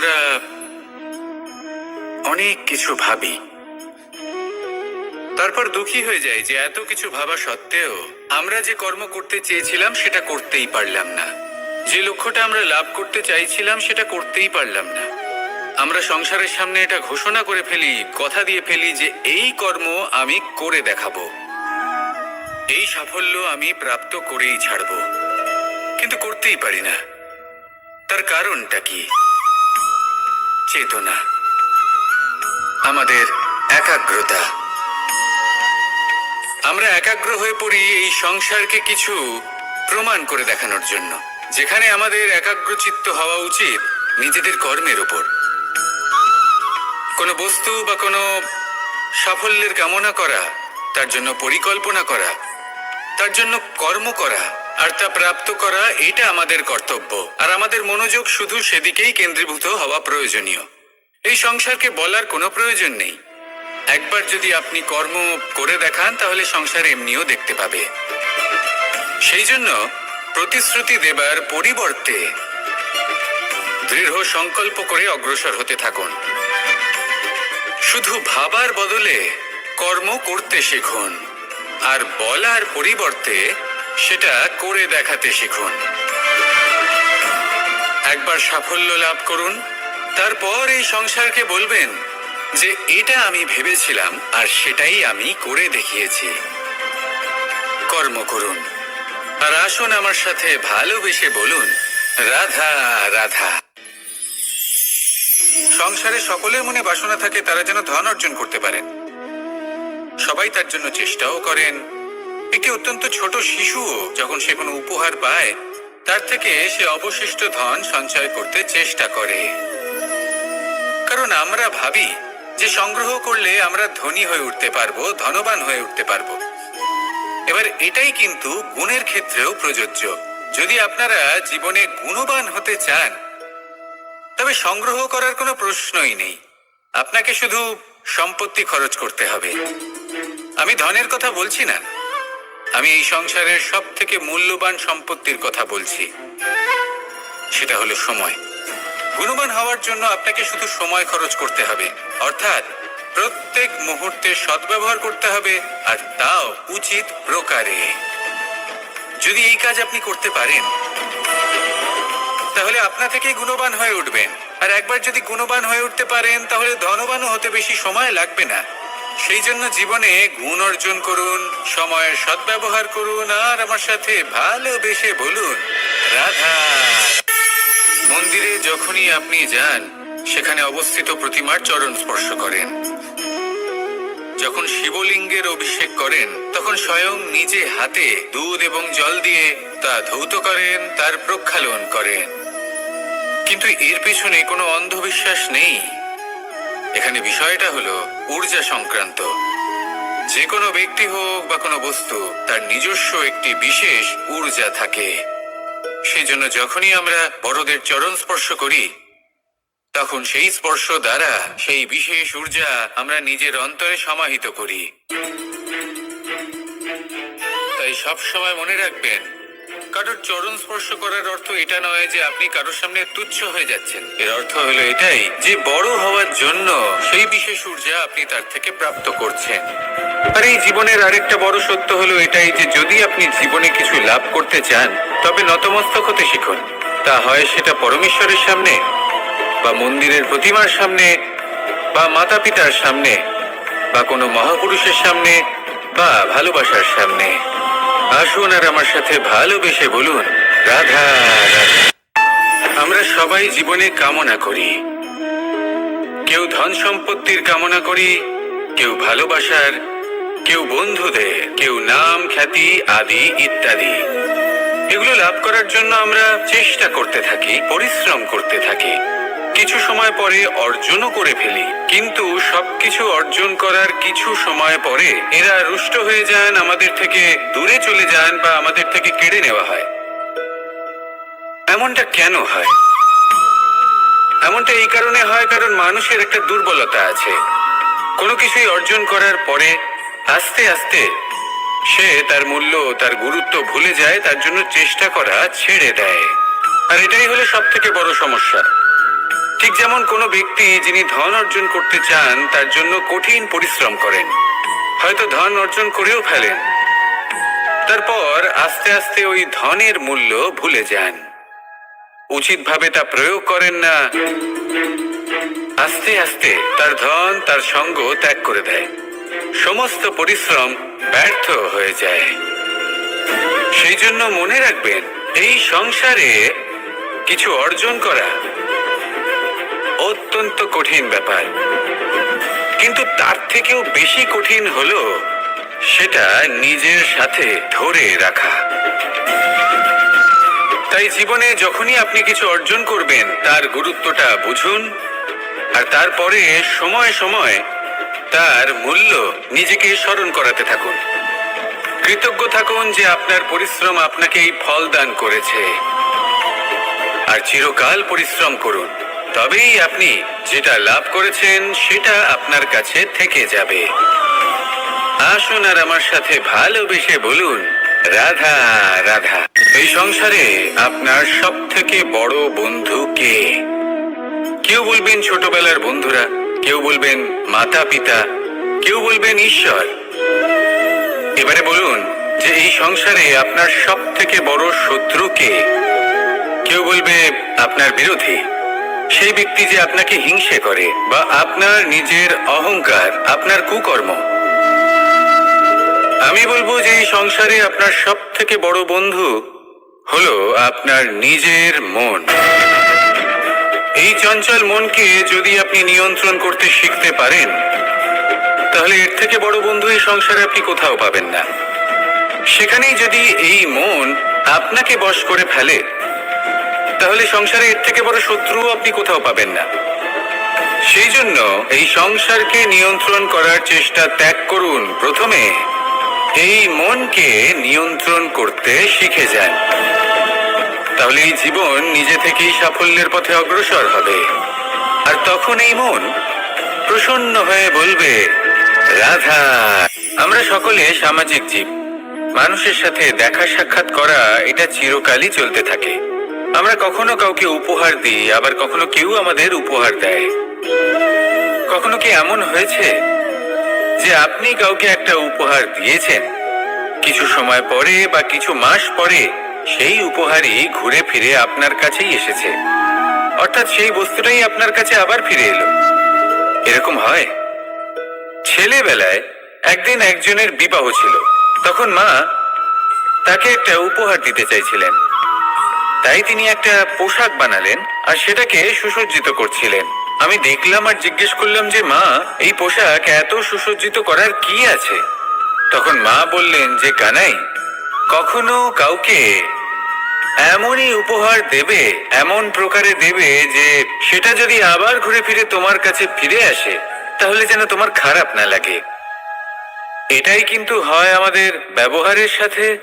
আমরা অনেক কিছু ভাবি। তারপর দুঃখী হয়ে যায় যে এত কিছু ভাবা সত্ত্বেও আমরা যে কর্ম করতে চেয়েছিলাম সেটা করতেই পারলাম না। যে লক্ষ্যটা আমরা লাভ করতে চাইছিলাম সেটা করতেই পারলাম না। আমরা সংসারের সামনে এটা ঘোষণা করে ফেলি, কথা দিয়ে ফেলি যে এই কর্ম আমি করে দেখাবো। এই সাফল্য আমি প্রাপ্ত করেই ছাড়ব। কিন্তু করতেই পারি না। তার কারণটা কি? চেতনা, আমাদের একাগ্রতা। আমরা একাগ্র হয়ে পড়ি এই সংসারকে কিছু প্রমাণ করে দেখানোর জন্য। যেখানে আমাদের একাগ্রচিত্ত হওয়া উচিত নিজেদের কর্মের ওপর কোনো বস্তু বা কোনো সাফল্যের কামনা করা, তার জন্য পরিকল্পনা করা, তার জন্য কর্ম করা আর তা প্রাপ্ত করা এটা আমাদের কর্তব্য। আর আমাদের মনোযোগ শুধু সেদিকেই কেন্দ্রীভূত হওয়া প্রয়োজনীয়। এই সংসারকে বলার কোনো প্রয়োজন নেই। একবার যদি আপনি কর্ম করে দেখান, তাহলে সংসার এমনিও দেখতে পাবে। সেই জন্য প্রতিশ্রুতি দেবার পরিবর্তে দৃঢ় সংকল্প করে অগ্রসর হতে থাকুন। শুধু ভাবার বদলে কর্ম করতে শিখুন। আর বলার পরিবর্তে সেটা করে দেখাতে শিখুন। একবার সাফল্য লাভ করুন, তারপর এই সংসারকে বলবেন যে, এটা আমি ভেবেছিলাম আর সেটাই আমি করে দেখিয়েছি। কর্ম করুন। আর আসুন আমার সাথে ভালোবেসে বলুন, রাধা রাধা। সংসারে সকলের মনে বাসনা থাকে, তারা যেন ধন অর্জন করতে পারেন। সবাই তার জন্য চেষ্টাও করেন একটি অত্যন্ত ছোট শিশুও যখন সে কোনো উপহার পায়, তার থেকে সে অবশিষ্ট ধন সঞ্চয় করতে চেষ্টা করে। কারণ আমরা ভাবি, যে সংগ্রহ করলে আমরা ধনী হয়ে উঠতে পারব, ধনবান হয়ে উঠতে পারব। এবার এটাই কিন্তু গুণের ক্ষেত্রেও প্রযোজ্য। যদি আপনারা জীবনে গুণবান হতে চান, তবে সংগ্রহ করার কোনো প্রশ্নই নেই। আপনাকে শুধু সম্পত্তি খরচ করতে হবে। আমি ধনের কথা বলছি না। আমি এই সংসারের সব থেকে মূল্যবান সম্পত্তির কথা বলছি। সেটা হলো সময়। গুণবান হওয়ার জন্য আপনাকে শুধু সময় খরচ করতে হবে। অর্থাৎ প্রত্যেক মুহূর্তে সদ্ব্যবহার করতে হবে, আর তাও উচিত প্রকারে। যদি এই কাজ আপনি করতে পারেন, তাহলে আপনা থেকেই গুণবান হয়ে উঠবেন। আর একবার যদি গুণবান হয়ে উঠতে পারেন, তাহলে ধনবানও হতে বেশি সময় লাগবে না। সেই জন্য জীবনে গুণ অর্জন করুন, সময়ের সদ্ব্যবহার করুন, আর আমার সাথে ভালোবেসে বলুন, রাধা। মন্দিরে যখনই আপনি যান, সেখানে অবস্থিত প্রতিমার চরণ স্পর্শ করেন। যখন শিবলিঙ্গের অভিষেক করেন, তখন স্বয়ং নিজে হাতে দুধ এবং জল দিয়ে তা ধৌত করেন, তার প্রক্ষালন করেন। কিন্তু এর পেছনে কোনো অন্ধবিশ্বাস নেই। এখানে বিষয়টা হলো ঊর্জা সংক্রান্ত। যে কোনো ব্যক্তি হোক বা কোনো বস্তু, তার নিজস্ব একটি বিশেষ ঊর্জা থাকে। সেই জন্য যখনই আমরা বড়দের চরণ স্পর্শ করি, তখন সেই স্পর্শ দ্বারা সেই বিশেষ ঊর্জা আমরা নিজের অন্তরে সমাহিত করি। তাই সব সময় মনে রাখবেন কারোর চরণ স্পর্শ করার অর্থ এটা নয় যে আপনি কারোর সামনে তুচ্ছ হয়ে যাচ্ছেন। এর অর্থ হলো এটাই যে বড় হওয়ার জন্য সেই বিশেষ ঊর্জা আপনি তার থেকে প্রাপ্ত করছেন। আর এই জীবনের আরেকটা বড় সত্য হলো এটাই যে যদি আপনি জীবনে কিছু লাভ করতে চান, তবে নতমস্তক হতে শিখুন। তা হয় সেটা পরমেশ্বরের সামনে, বা মন্দিরের প্রতিমার সামনে, বা মাতা পিতার সামনে, বা কোনো মহাপুরুষের সামনে, বা ভালোবাসার সামনে। আসুন আর আমার সাথে ভালোবেসে বলুন, রাধা আমরা সবাই জীবনে কামনা করি। কেউ ধন সম্পত্তির কামনা করি, কেউ ভালোবাসার, কেউ বন্ধুদের, কেউ নাম, খ্যাতি, আদি, ইত্যাদি। এগুলো লাভ করার জন্য আমরা চেষ্টা করতে থাকি, পরিশ্রম করতে থাকি। কিছু সময় পরে অর্জনও করে ফেলি। কিন্তু সবকিছু অর্জন করার কিছু সময় পরে এরা রুষ্ট হয়ে যান, আমাদের থেকে দূরে চলে যান বা আমাদের থেকে কেড়ে নেওয়া হয়। এমনটা কেন হয়? এমনটা এই কারণে হয় কারণ মানুষের একটা দুর্বলতা আছে। কোনো কিছুই অর্জন করার পরে আস্তে আস্তে সে তার মূল্য, তার গুরুত্ব ভুলে যায়, তার জন্য চেষ্টা করা ছেড়ে দেয়। আর এটাই হলো সব থেকে বড় সমস্যা। ঠিক যেমন কোনো ব্যক্তি যিনি ধন অর্জন করতে চান, তার জন্য কঠিন পরিশ্রম করেন। হয়তো ধন অর্জন করেও ফেলেন। তারপর আস্তে আস্তে ওই ধনের মূল্য ভুলে যান। উচিতভাবে তা প্রয়োগ করেন না। আস্তে আস্তে তার ধন, তার সঙ্গ ত্যাগ করে দেয়। সমস্ত পরিশ্রম ব্যর্থ হয়ে যায়। সেই জন্য মনে রাখবেন, এই সংসারে কিছু অর্জন করা অত্যন্ত কঠিন ব্যাপার। কিন্তু তার থেকেও বেশি কঠিন হলো সেটা নিজের সাথে ধরে রাখা। তাই জীবনে যখনই আপনি কিছু অর্জন করবেন, তার গুরুত্বটা বুঝুন, আর তারপরে সময় সময় তার মূল্য নিজেকে স্মরণ করাতে থাকুন। কৃতজ্ঞ থাকুন যে আপনার পরিশ্রম আপনাকে এই ফল দান করেছে। আর চিরকাল পরিশ্রম করুন। তবেই আপনি যেটা লাভ করেছেন, সেটা আপনার কাছে থেকে যাবে। আসুন আর আমার সাথে ভালোবেসে বলুন, রাধা রাধা। এই সংসারে আপনার সব থেকে বড় বন্ধু কে? কেউ বলবেন ছোটবেলার বন্ধুরা, কেউ বলবেন মাতা পিতা কেউ বলবেন ঈশ্বর। এবারে বলুন যে এই সংসারে আপনার সব থেকে বড় শত্রু কে? কেউ বলবে আপনার বিরোধী। সেই ব্যক্তি যে আপনাকে হিংসে করে বা আপনার নিজের অহংকার, আপনার কুকর্ম। আমি বলব যে এই সংসারে আপনার সব থেকে বড় বন্ধু হলো আপনার নিজের মন। এই চঞ্চল মনকে যদি আপনি নিয়ন্ত্রণ করতে শিখতে পারেন, তাহলে এর থেকে বড় বন্ধু এই সংসারে আপনি কোথাও পাবেন না। সেখানেই যদি এই মন আপনাকে বশ করে ফেলে তাহলে সংসারে এর থেকে বড় শত্রুও আপনি কোথাও পাবেন না। সেই জন্য এই সংসারকে নিয়ন্ত্রণ করার চেষ্টা ত্যাগ করুন। প্রথমে এই মনকে নিয়ন্ত্রণ করতে শিখে যান। তাহলে এই জীবন নিজে থেকেই সাফল্যের পথে অগ্রসর হবে। আর তখন এই মন প্রসন্ন হয়ে বলবে, রাধা, আমরা সকলে সামাজিক জীব। মানুষের সাথে দেখা সাক্ষাৎ করা এটা চিরকালই চলতে থাকে। আমরা কখনো কাউকে উপহার দিই, আবার কখনো কেউ আমাদের উপহার দেয়। কখনো কি এমন হয়েছে যে আপনি কাউকে একটা উপহার দিয়েছেন? কিছু সময় পরে বা কিছু মাস পরে সেই উপহারই ঘুরে ফিরে আপনার কাছেই এসেছে। অর্থাৎ সেই বস্তুটাই আপনার কাছে আবার ফিরে এলো। এরকম হয়? ছেলেবেলায় একদিন একজনের বিবাহ ছিল। তখন মা তাকে একটা উপহার দিতে চাইছিলেন। তাই তিনি একটা পোশাক বানালেন আর সেটাকে সুসজ্জিত করছিলেন। আমি দেখলাম আর জিজ্ঞেস করলাম যে, মা, এই পোশাক এত সুসজ্জিত করার কি আছে? তখন মা বললেন যে, কানাই, কখনো কাউকে এমনই উপহার দেবে, এমন প্রকারে দেবে যে, সেটা যদি আবার ঘুরে ফিরে তোমার কাছে ফিরে আসে, তাহলে যেন তোমার খারাপ না লাগে। এটাই কিন্তু হয় আমাদের ব্যবহারের সাথে,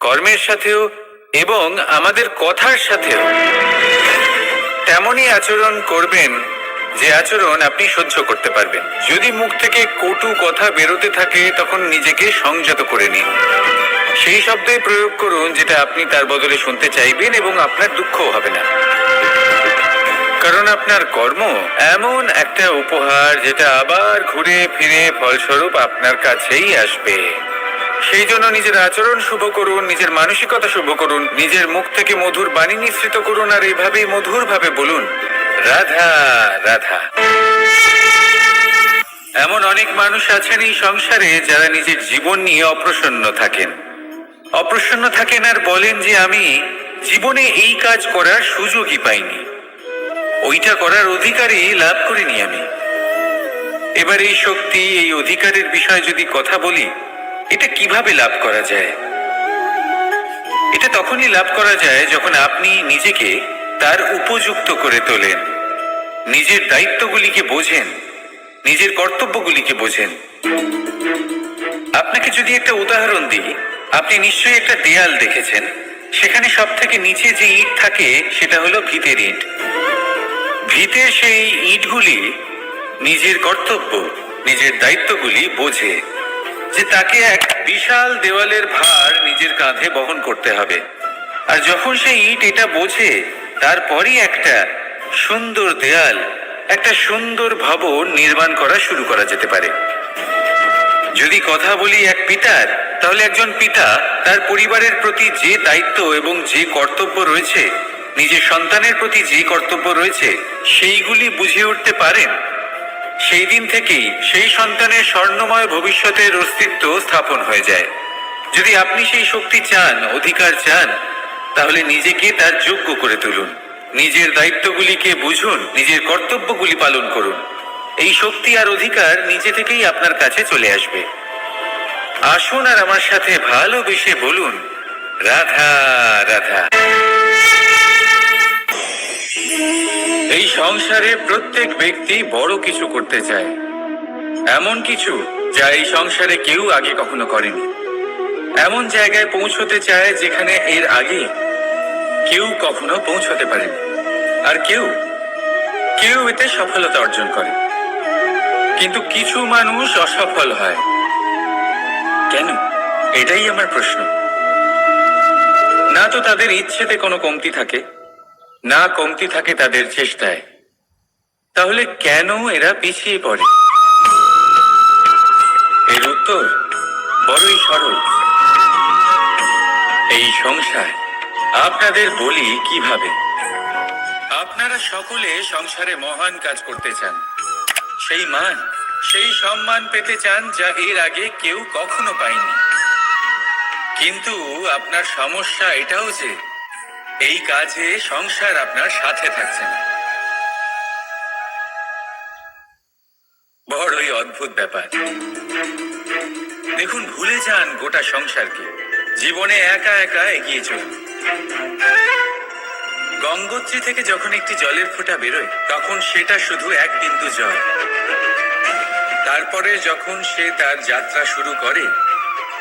কর্মের সাথেও এবং আমাদের কথার সাথেও। তেমনই আচরণ করবেন যে আচরণ আপনি সহ্য করতে পারবেন। যদি মুখ থেকে কটু কথা বেরোতে থাকে, তখন নিজেকে সংযত করে নিন। সেই শব্দই প্রয়োগ করুন যেটা আপনি তার বদলে শুনতে চাইবেন এবং আপনার দুঃখও হবে না। কারণ আপনার কর্ম এমন একটা উপহার যেটা আবার ঘুরে ফিরে ফলস্বরূপ আপনার কাছেই আসবে। সেই জন্য নিজের আচরণ শুভ করুন, নিজের মানসিকতা শুভ করুন, নিজের মুখ থেকে মধুর বাণী নিঃসৃত করুন আর এভাবেই মধুর ভাবে বলুন, রাধা রাধা। এমন অনেক মানুষ আছেন এই সংসারে যারা নিজের জীবন নিয়ে অপ্রসন্ন থাকেন। অপ্রসন্ন থাকেন আর বলেন যে, আমি জীবনে এই কাজ করার সুযোগই পাইনি। ওইটা করার অধিকারই লাভ করিনি আমি। এবার এই শক্তি, এই অধিকারের বিষয়ে যদি কথা বলি এটা কীভাবে লাভ করা যায়? এটা তখনই লাভ করা যায় যখন আপনি নিজেকে তার উপযুক্ত করে তোলেন। নিজের দায়িত্বগুলিকে বোঝেন, নিজের কর্তব্যগুলিকে বোঝেন। আপনাকে যদি একটা উদাহরণ দিই, আপনি নিশ্চয়ই একটা দেয়াল দেখেছেন। সেখানে সব থেকে নিচে যে ইট থাকে, সেটা হলো ভিতের ইট। ভিতের সেই ইটগুলি নিজের কর্তব্য, নিজের দায়িত্বগুলি বোঝে। যে তাকে এক বিশাল দেওয়ালের ভার নিজের কাঁধে বহন করতে হবে। আর যখন সেই ইট এটা বোঝে, তারপরই একটা সুন্দর দেয়াল, একটা সুন্দর ভবন নির্মাণ করা শুরু করা যেতে পারে। যদি কথা বলি এক পিতার, তাহলে একজন পিতা তার পরিবারের প্রতি যে দায়িত্ব এবং যে কর্তব্য রয়েছে, নিজের সন্তানের প্রতি যে কর্তব্য রয়েছে, সেইগুলি বুঝে উঠতে পারেন। সেই দিন থেকেই সেই সন্তানের স্বর্ণময় ভবিষ্যতের অস্তিত্ব স্থাপন হয়ে যায়। যদি আপনি সেই শক্তি চান, অধিকার চান, তাহলে নিজেকে তার যোগ্য করে তুলুন। নিজের দায়িত্বগুলিকে বুঝুন, নিজের কর্তব্যগুলি পালন করুন। এই শক্তি আর অধিকার নিজে থেকেই আপনার কাছে চলে আসবে। আসুন আর আমার সাথে ভালোবেসে বলুন, রাধা রাধা। এই সংসারে প্রত্যেক ব্যক্তি বড় কিছু করতে চায়। এমন কিছু যা এই সংসারে কেউ আগে কখনো করেনি। এমন জায়গায় পৌঁছতে চায় যেখানে এর আগে কেউ কখনো পৌঁছতে পারেনি। আর কেউ কেউ এতে সফলতা অর্জন করে। কিন্তু কিছু মানুষ অসফল হয়। কেন? এটাই আমার প্রশ্ন। না তো তাদের ইচ্ছেতে কোনো কমতি থাকে। না কমতি থাকে তাদের চেষ্টায়। তাহলে কেন এরা পিছিয়ে পড়ে? এর উত্তর বড়ই সরল। এই সংসার আপনাদের বলি কীভাবে? আপনারা সকলে সংসারে মহান কাজ করতে চান। সেই মান, সেই সম্মান পেতে চান যা এর আগে কেউ কখনো পায়নি। কিন্তু আপনার সমস্যা এটাও যে এই কাজে সংসার আপনার সাথে থাকছে না। বড়ই অদ্ভুত ব্যাপার। দেখুন, ভুলে যান গোটা সংসারকে। জীবনে একা একা এগিয়ে চলুন। গঙ্গোত্রী থেকে যখন একটি জলের ফোঁটা বেরোয়, তখন সেটা শুধু এক বিন্দু জল। তারপরে যখন সে তার যাত্রা শুরু করে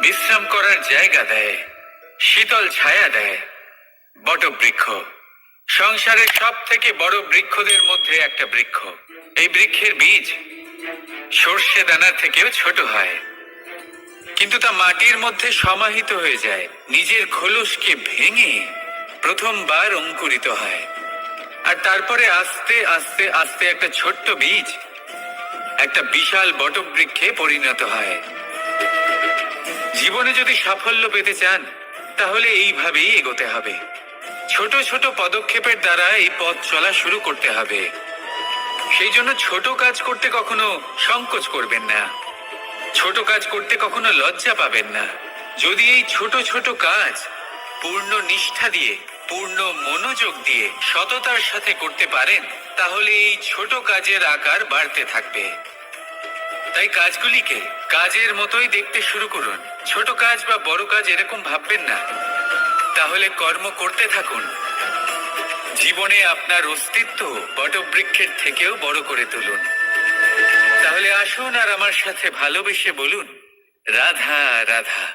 বিশ্রাম করার জায়গা দেয়, শীতল ছায়া দেয়। বটবৃক্ষ। সংসারের সব থেকে বড় বৃক্ষদের মধ্যে একটা বৃক্ষ। এই বৃক্ষের বীজ সর্ষে দানার থেকেও ছোট হয়। কিন্তু তা মাটির মধ্যে সমাহিত হয়ে যায়। নিজের খোলসকে ভেঙে প্রথমবার অঙ্কুরিত হয়। আর তারপরে আস্তে আস্তে আস্তে একটা ছোট্ট বীজ একটা বিশাল বটবৃক্ষে পরিণত হয়। জীবনে যদি সাফল্য পেতে চান, তাহলে এইভাবেই এগোতে হবে। ছোট ছোট পদক্ষেপের দ্বারা এই পথ চলা শুরু করতে হবে। সেই জন্য ছোট কাজ করতে কখনো সংকোচ করবেন না। ছোট কাজ করতে কখনো লজ্জা পাবেন না। যদি এই ছোট ছোট কাজ পূর্ণ নিষ্ঠা দিয়ে, পূর্ণ মনোযোগ দিয়ে সততার সাথে করতে পারেন, তাহলে এই ছোট কাজের আকার বাড়তে থাকবে। তাই কাজগুলিকে কাজের মতোই দেখতে শুরু করুন। ছোট কাজ বা বড় কাজ এরকম ভাববেন না। তাহলে কর্ম করতে থাকুন। জীবনে আপনার অস্তিত্ব বটবৃক্ষের থেকেও বড় করে তুলুন। তাহলে আসুন আর আমার সাথে ভালোবেসে বলুন, রাধা রাধা।